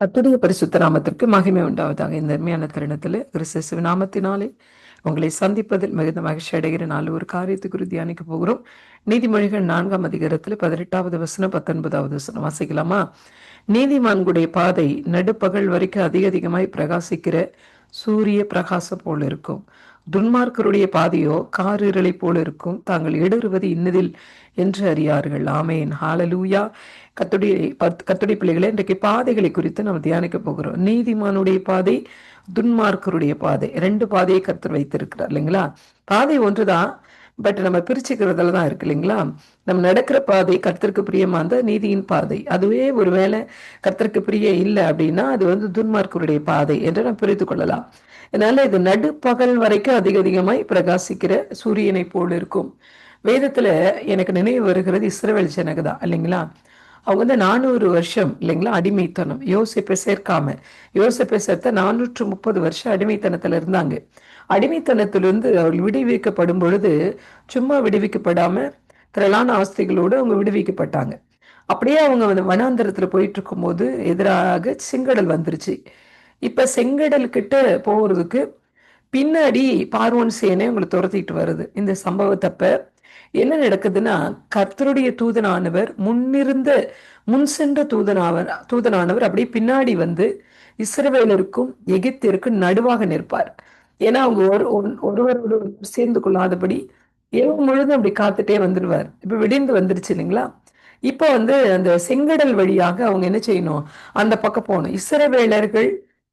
அத்துடைய பரிசுத்த நாமத்திற்கு மகிமை உண்டாவதாக இந்த அருமையான தருணத்தில் கிறிஸ்து நாமத்தினாலே உங்களை சந்திப்பதில் மிகுந்த மகிழ்ச்சி அடைகிற நாலு ஒரு காரியத்தை குறித்து தியானிக்க போகிறோம். நீதிமொழிகள் நான்காம் அதிகாரத்தில் பதினெட்டாவது வசனம் பத்தொன்பதாவது வசனம். வாசிக்கலாமா? நீதிமான்களுடைய பாதை நடுப்பகல் வரைக்கும் அதிக அதிகமாய் பிரகாசிக்கிற சூரிய பிரகாசம் போல இருக்கும். துன்மார்க்கருடைய பாதையோ காரிருளை போல இருக்கும். தாங்கள் இடறுவது இன்னதில் என்று அறியார்கள். ஆமேன். ஹாலலூயா கத்துடைய கத்துடைய பிள்ளைகளை இன்றைக்கு பாதைகளை குறித்து நம்ம தியானிக்க போகிறோம். நீதிமானுடைய பாதை துன்மார்க்கருடைய பாதை ரெண்டு பாதையை கத்தர் வைத்திருக்கிறார் இல்லைங்களா? பாதை ஒன்றுதான் பட் நம்ம பிரிச்சுக்கிறதுல தான் இருக்கு இல்லைங்களா? நம்ம நடக்கிற பாதை கர்த்தருக்கு பிரியமா இருந்தா நீதியின் பாதை. அதுவே ஒருவேளை கர்த்தருக்கு பிரிய இல்லை அப்படின்னா அது வந்து துன்மார்க்கருடைய பாதை என்று நாம் பிரித்து கொள்ளலாம். அதனால இது நடுப்பகல் வரைக்கும் அதிக அதிகமாய் பிரகாசிக்கிற சூரியனை போல் இருக்கும். வேதத்துல எனக்கு நினைவு வருகிறது இஸ்ரவேல் ஜனகதா இல்லைங்களா? அவங்க வந்து நானூறு வருஷம் இல்லைங்களா அடிமைத்தனம். யோசிப்பை சேர்க்காம. யோசிப்பை சேர்த்த நானூற்று முப்பது வருஷம் அடிமைத்தனத்தில் இருந்தாங்க. அடிமைத்தனத்திலிருந்து அவள் விடுவிக்கப்படும் பொழுது சும்மா விடுவிக்கப்படாம திரளான ஆஸ்திகளோடு அவங்க விடுவிக்கப்பட்டாங்க. அப்படியே அவங்க வந்து வனாந்தரத்தில் போயிட்டு இருக்கும்போது எதிராக செங்கடல் வந்துருச்சு. இப்போ செங்கடல் கிட்ட போகிறதுக்கு பின்னாடி பார்வன் சேனை உங்களை துரத்திட்டு வருது. இந்த சம்பவத்தப்ப என்ன நடக்குதுன்னா கர்த்தருடைய தூதனானவர் முன்னிருந்த முன் சென்ற தூதனாவர் தூதனானவர் அப்படியே பின்னாடி வந்து இஸ்ரவேலருக்கும் எகிப்திற்கும் நடுவாக நிற்பார். ஏன்னா அவங்க ஒரு ஒருவரோடு சேர்ந்து கொள்ளாதபடி இரவு முழுதும் அப்படி காத்துட்டே வந்துடுவார் இப்ப விடிந்து வந்துருச்சு இல்லைங்களா? இப்போ வந்து அந்த செங்கடல் வழியாக அவங்க என்ன செய்யணும்? அந்த பக்கம் போகணும். இசரவேலர்கள்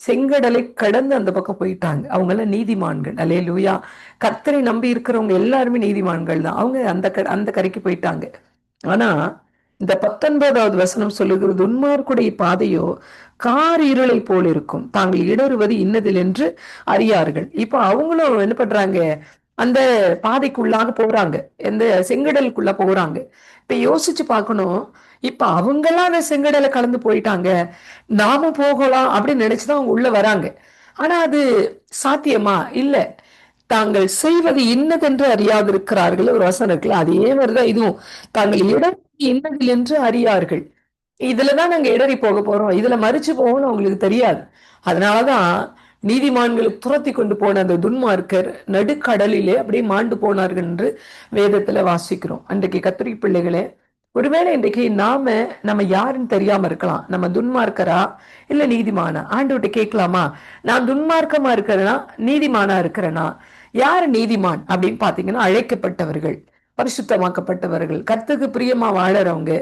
செங்கடலை கடந்து அந்த பக்கம் போயிட்டாங்க. அவங்க எல்லாம் நீதிமான்கள். அலே லூயா கர்த்தரை நம்பி இருக்கிறவங்க எல்லாருமே நீதிமான்கள் தான். அவங்க அந்த அந்த கரைக்கு போயிட்டாங்க. ஆனா இந்த பத்தொன்பதாவது வசனம் சொல்லுகிறது உன்மார்க்குடைய பாதையோ கார் இருளை போல் இருக்கும். தாங்கள் இடறுவது இன்னதில் என்று அறியார்கள். இப்போ அவங்களும் என்ன பண்றாங்க? அந்த பாதைக்குள்ளாக போறாங்க. இந்த செங்கடலுக்குள்ள போறாங்க. இப்ப யோசிச்சு பார்க்கணும். இப்ப அவங்களாம் அந்த செங்கடலை கலந்து போயிட்டாங்க. நாம போகலாம் அப்படின்னு நினைச்சுதான் அவங்க உள்ள வராங்க. ஆனா அது சாத்தியமா? இல்ல. தாங்கள் செய்வது இன்னதென்று அறியாதிருக்கிறார்கள். ஒரு வசனம் இருக்குல்ல அதே மாதிரிதான் இதுவும். தாங்கள் இடம் இன்னதில் என்று அறியார்கள். இதுலதான் நாங்க இடறி போக போறோம். இதுல மறிச்சு போகணும்னு அவங்களுக்கு தெரியாது. அதனாலதான் நீதிமான்களை துரத்தி கொண்டு போன அந்த துன்மார்க்கர் நடுக்கடலிலே அப்படியே மாண்டு போனார்கள் என்று வேதத்துல வாசிக்கிறோம். அன்றைக்கு கத்திரி பிள்ளைகளே ஒருவேளை இன்றைக்கு நாம நம்ம யாருன்னு தெரியாம இருக்கலாம். நம்ம துன்மார்க்கரா இல்ல நீதிமானா? ஆண்டுகிட்ட கேட்கலாமா? நான் துன்மார்க்கமா இருக்கிறேனா? நீதிமானா இருக்கிறேனா? யார் நீதிமான் அப்படின்னு பாத்தீங்கன்னா அழைக்கப்பட்டவர்கள். பரிசுத்தமாக்கப்பட்டவர்கள். கர்த்தருக்கு பிரியமா வாழறவங்க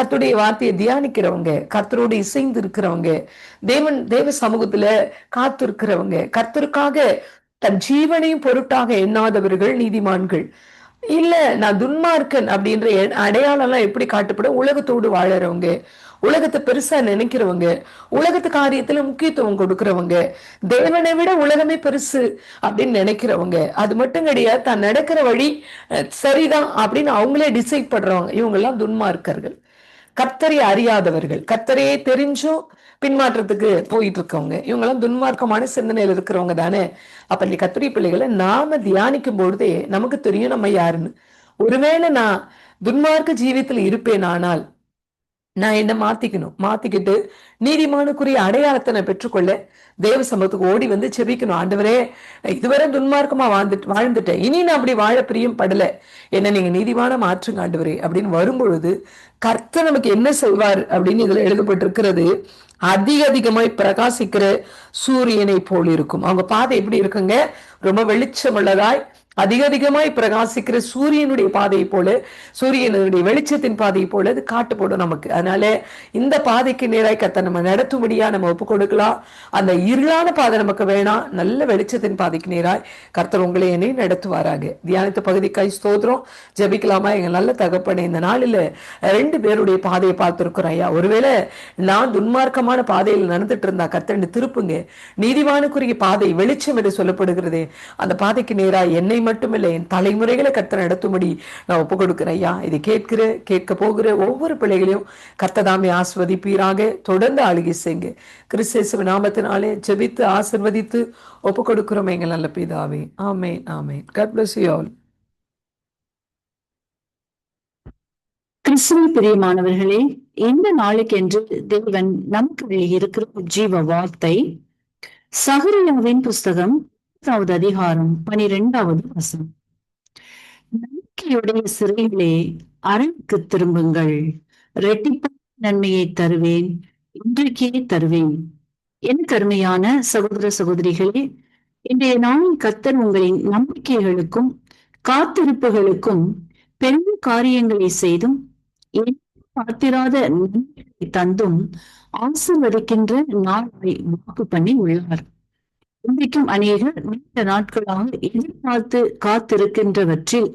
கத்துடைய வார்த்தையை தியானிக்கிறவங்க கர்த்தரோடு இசைந்து இருக்கிறவங்க தேவன் தேவ சமூகத்துல காத்து இருக்கிறவங்க கர்த்தருக்காக தன் ஜீவனையும் பொருட்டாக எண்ணாதவர்கள் நீதிமான்கள். இல்ல நான் துன்மார்க்கன் அப்படின்ற அடையாளம் எல்லாம் எப்படி காட்டப்படும்? உலகத்தோடு வாழறவங்க. உலகத்தை பெருசா நினைக்கிறவங்க உலகத்து காரியத்துல முக்கியத்துவம் கொடுக்கறவங்க தேவனை விட உலகமே பெருசு அப்படின்னு நினைக்கிறவங்க அது மட்டும் கிடையாது தான் நடக்கிற வழி சரிதான் அப்படின்னு அவங்களே டிசைட் பண்றவங்க. இவங்க எல்லாம் துன்மார்க்கர்கள். கத்தரை அறியாதவர்கள். கத்தரையே தெரிஞ்சும் பின்மாற்றத்துக்கு போயிட்டு இருக்கவங்க இவங்கெல்லாம் துன்மார்க்கமான சிந்தனையில் இருக்கிறவங்க தானே. அப்ப நீ கத்திரி பிள்ளைகளை நாம தியானிக்கும் பொழுதே நமக்கு தெரியும் நம்ம யாருன்னு. ஒருவேளை நான் துன்மார்க்க ஜீவியத்தில் இருப்பேன் ஆனால் நான் என்ன மாத்திக்கணும். மாத்திக்கிட்டு நீதிமானுக்குரிய அடையாளத்தை நான் பெற்றுக்கொள்ள தேவ சமூகத்துக்கு ஓடி வந்து செபிக்கணும். ஆண்டவரே இதுவரை துன்மார்க்கமா வாழ்ந்துட்டு வாழ்ந்துட்டேன். இனி நான் அப்படி வாழ பிரியம் படல. என்ன நீங்க நீதிமான மாற்றுங்க ஆண்டவரே அப்படின்னு வரும்பொழுது கர்த்தர் நமக்கு என்ன செய்வார் அப்படின்னு இதுல எழுதப்பட்டிருக்கிறது. அதிக அதிகமாய் பிரகாசிக்கிற சூரியனை போல் இருக்கும். அவங்க பாதை எப்படி இருக்குங்க? ரொம்ப வெளிச்சம் உள்ளதாய் அதிக அதிகமாய் பிரகாசிக்கிற சூரியனுடைய பாதையை போல சூரியனுடைய வெளிச்சத்தின் பாதையை போல அது காட்டுப்படும் நமக்கு. அதனால இந்த பாதைக்கு நேராய் கத்த நம்ம நடத்தும்படியா நம்ம ஒப்பு கொடுக்கலாம் அந்த இருளான பாதை நமக்கு வேணாம். நல்ல வெளிச்சத்தின் பாதைக்கு நேராய் கர்த்தர் உங்களை என்னை நடத்துவாராக. தியானத்து பகுதிக்காய் ஸ்தோத்திரம். ஜபிக்கலாமா? எங்க நல்ல தகப்பனை இந்த நாளில் ரெண்டு பேருடைய பாதையை பார்த்திருக்கிறோம் ஐயா. ஒருவேளை நான் துன்மார்க்கமான பாதையில் நடந்துட்டு இருந்தா கர்த்தர் திருப்புங்க. நீதிவானுக்குரிய பாதை வெளிச்சம் என்று சொல்லப்படுகிறது. அந்த பாதைக்கு நேராய் என்னை மட்டுமில்லை என் தலைமுறைகளை கத்த நடத்தும்படி நான் ஒப்பு கொடுக்கிறேன் ஐயா. இதை கேட்கிற கேட்க போகிற ஒவ்வொரு பிள்ளைகளையும் கத்ததாமே ஆஸ்வதிப்பீராக தொடர்ந்து ஆளுகை செய்ங்க கிறிஸ்தேசுவ நாமத்தினாலே ஜெபித்து ஆசிர்வதித்து ஒப்பு கொடுக்கிறோம் எங்கள் நல்ல பிதாவே. ஆமே ஆமே கட் பிளஸ் யூ ஆல் கிறிஸ்துவ பிரியமானவர்களே இந்த நாளுக்கென்று தேவன் நமக்கு இருக்கிற ஜீவ வார்த்தை சகரியாவின் புஸ்தகம் பத்தாவது அதிகாரம் பனிரெண்டாவது வசம் நம்பிக்கையுடைய சிறைகளே அரணுக்கு திரும்புங்கள். ரெட்டிப்பான நன்மையை தருவேன். இன்றைக்கே தருவேன். என் கருமையான சகோதர சகோதரிகளே இன்றைய நாளின் கத்தர் உங்களின் நம்பிக்கைகளுக்கும் காத்திருப்புகளுக்கும் பெரிய காரியங்களை செய்தும் பார்த்திராத நன்மைகளை தந்தும் ஆசிர்வதிக்கின்ற நாளை வாக்கு பண்ணி உள்ளார். இன்றைக்கும் அநேகர் நீண்ட நாட்களாக எதிர்பார்த்து காத்திருக்கின்றவற்றில்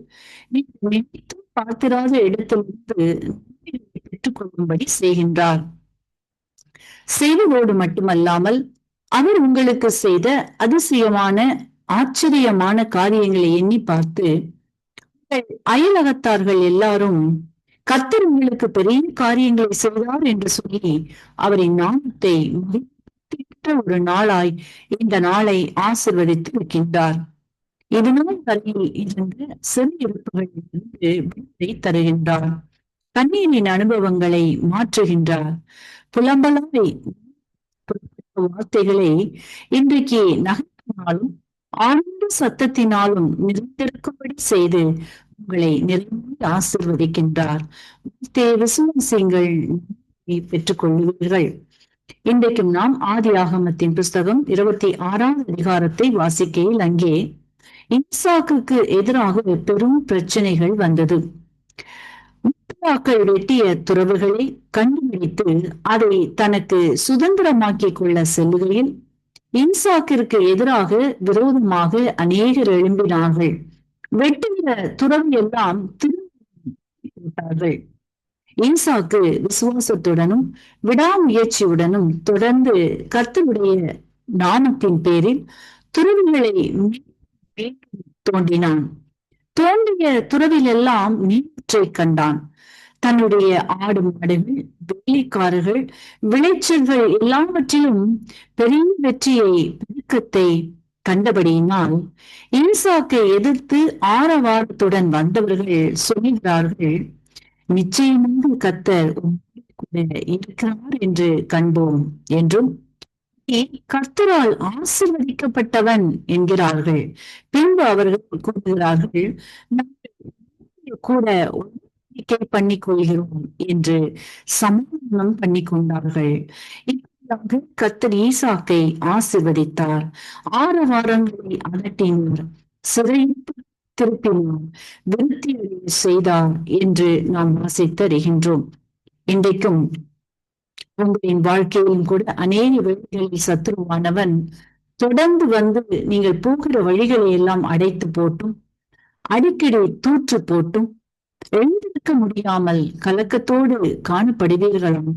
நினைத்து பார்த்திராத இடத்திலிருந்து பெற்றுக் கொள்ளும்படி செய்கின்றார். செய்வதோடு மட்டுமல்லாமல் அவர் உங்களுக்கு செய்த அதிசயமான ஆச்சரியமான காரியங்களை எண்ணி பார்த்து அயலகத்தார்கள் எல்லாரும் கத்தர் உங்களுக்கு பெரிய காரியங்களை செய்தார் என்று சொல்லி அவரின் நாமத்தை ஒரு நாளாய் இந்த நாளை ஆசிர்வதித்து இருக்கின்றார். இதனால் வரையில் இருந்து சிறு இருப்புகளிலிருந்து விடுதலை தருகின்றார். கண்ணீரின் அனுபவங்களை மாற்றுகின்றார். புலம்பலாய் வார்த்தைகளை இன்றைக்கு நகர்த்தினாலும் ஆழ்ந்த சத்தத்தினாலும் நிறைந்திருக்கும்படி செய்து உங்களை நிறைந்து ஆசிர்வதிக்கின்றார். விசுவாசியங்கள் பெற்றுக் கொள்ளுவீர்கள் இன்றைக்கும் நாம் ஆதி ஆகமத்தின் புஸ்தகம் இருபத்தி ஆறாவது அதிகாரத்தை வாசிக்கையில் அங்கே இன்சாக்குக்கு எதிராக பெரும் பிரச்சனைகள் வந்தது. வெட்டிய துறவுகளை கண்டுபிடித்து அதை தனக்கு சுதந்திரமாக்கிக் கொள்ள செல்லுகையில் இன்சாக்கிற்கு எதிராக விரோதமாக அநேகர் எழும்பினார்கள். வெட்டுகிற துறவு எல்லாம் திரும்பிட்டார்கள் ஈசாக்கு விசுவாசத்துடனும் விடாமுயற்சியுடனும் தொடர்ந்து கர்த்தருடைய நாமத்தின் பேரில் துறவிகளை தோண்டினான் தோண்டிய துறவிலெல்லாம் நீற்றை கண்டான். தன்னுடைய ஆடு மாடுகள் வேலைக்காரர்கள் விளைச்சல்கள் எல்லாவற்றிலும் பெரிய வெற்றியை பெருக்கத்தை கண்டபடியினால் ஈசாக்கை எதிர்த்து ஆரவாரத்துடன் வந்தவர்கள் சொல்கிறார்கள் நிச்சயமாக கத்தர் இருக்கிறார் என்று கண்போம் என்றும் கர்த்தரால் ஆசிர்வதிக்கப்பட்டவன் என்கிறார்கள். பின்பு அவர்கள் கூறுகிறார்கள் கூட உடன்படிக்கை பண்ணிக் கொள்கிறோம் என்று சமாதானம் பண்ணி கொண்டார்கள் இப்படியாக கத்தர் ஈசாக்கை ஆசிர்வதித்தார். ஆறு வாரங்களை அகற்றினார் சிறைப்பு திருப்பினார். விருத்தி செய்தார் என்று நாம் வாசித்தறிகின்றோம். இன்றைக்கும் உங்களின் வாழ்க்கையிலும் கூட அநேக வழிகளில் சத்துருவானவன். தொடர்ந்து வந்து நீங்கள் போகிற வழிகளை எல்லாம் அடைத்து போட்டும் அடிக்கடி தூற்று போட்டும் எழுந்திருக்க முடியாமல் கலக்கத்தோடு காணப்படுவீர்களாம்.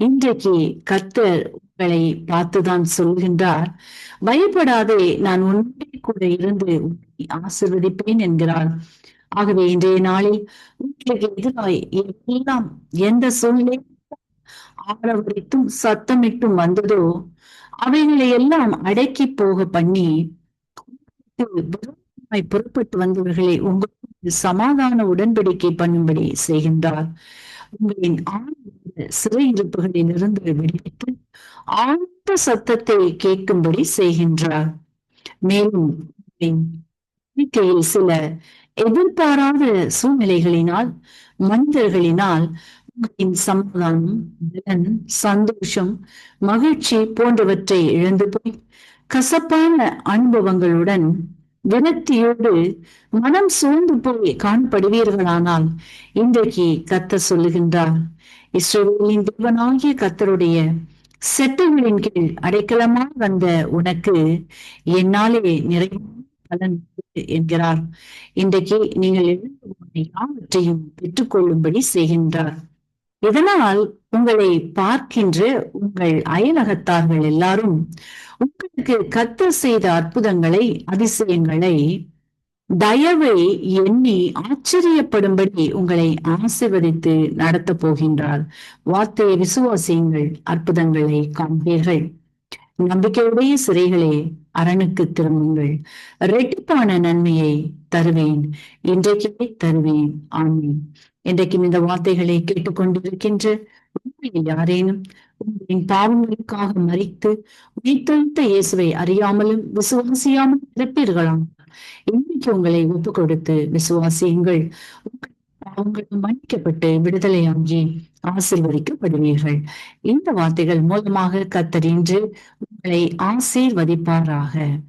இன்றைக்கு கர்த்தர் உங்களை பார்த்துதான் சொல்கின்றார் பயப்படாதே நான் உண்மை கூட இருந்து ஆசிர்வதிப்பேன் என்கிறார். ஆகவே இன்றைய நாளில் உங்களுக்கு எதிராய் எல்லாம் எந்த சூழ்நிலை ஆரவரித்தும் சத்தமிட்டும் வந்ததோ அவைகளை எல்லாம் அடக்கி போக பண்ணி புறப்பட்டு வந்தவர்களை உங்களுக்கு சமாதான உடன்படிக்கை பண்ணும்படி செய்கின்றார். உங்களின் ஆழ்ந்த சிறையிருப்புகளில் இருந்து விடுவித்து ஆழ்ந்த சத்தத்தை கேட்கும்படி செய்கின்றார். மேலும் வாழ்க்கையில் சில எதிர்பாராத சூழ்நிலைகளினால் மனிதர்களினால் சமாதானம் பலன் சந்தோஷம் மகிழ்ச்சி போன்றவற்றை இழந்து போய் கசப்பான அனுபவங்களுடன் விரக்தியோடு மனம் சூழ்ந்து போய் காணப்படுவீர்களானால் இன்றைக்கு கத்த சொல்லுகின்றார் இஸ்ரேலின் தேவனாகிய கத்தருடைய செட்டங்களின் கீழ் அடைக்கலமாக வந்த உனக்கு என்னாலே நிறைய பலன் என்கிறார். இன்றைக்கு நீங்கள் யாவற்றையும் பெற்றுக்கொள்ளும்படி செய்கின்றார். இதனால் உங்களை பார்க்கின்ற உங்கள் அயலகத்தார்கள் எல்லாரும் உங்களுக்கு கத்த செய்த அற்புதங்களை அதிசயங்களை தயவை எண்ணி ஆச்சரியப்படும்படி உங்களை ஆசிர்வதித்து நடத்த போகின்றார். வார்த்தையை விசுவாசியுங்கள் அற்புதங்களை காண்பீர்கள். நம்பிக்கையுடைய சிறைகளே அரணுக்கு திரும்புங்கள். ரெட்டிப்பான நன்மையை தருவேன். இன்றைக்கே தருவேன். ஆமீன். இன்றைக்கும் இந்த வார்த்தைகளை கேட்டுக்கொண்டிருக்கின்ற யாரேனும் உங்களின் பாவங்களுக்காக மறித்து உயிர்த்தெழுத்த இயேசுவை அறியாமலும் விசுவாசியாமல் இருப்பீர்களாம் இன்னைக்கு உங்களை ஒப்பு கொடுத்து விசுவாசியுங்கள். உங்கள் பாவங்களும் மன்னிக்கப்பட்டு விடுதலையாகி ஆசிர்வதிக்கப்படுவீர்கள். இந்த வார்த்தைகள் மூலமாக கத்தர் இன்று உங்களை ஆசீர்வதிப்பாராக.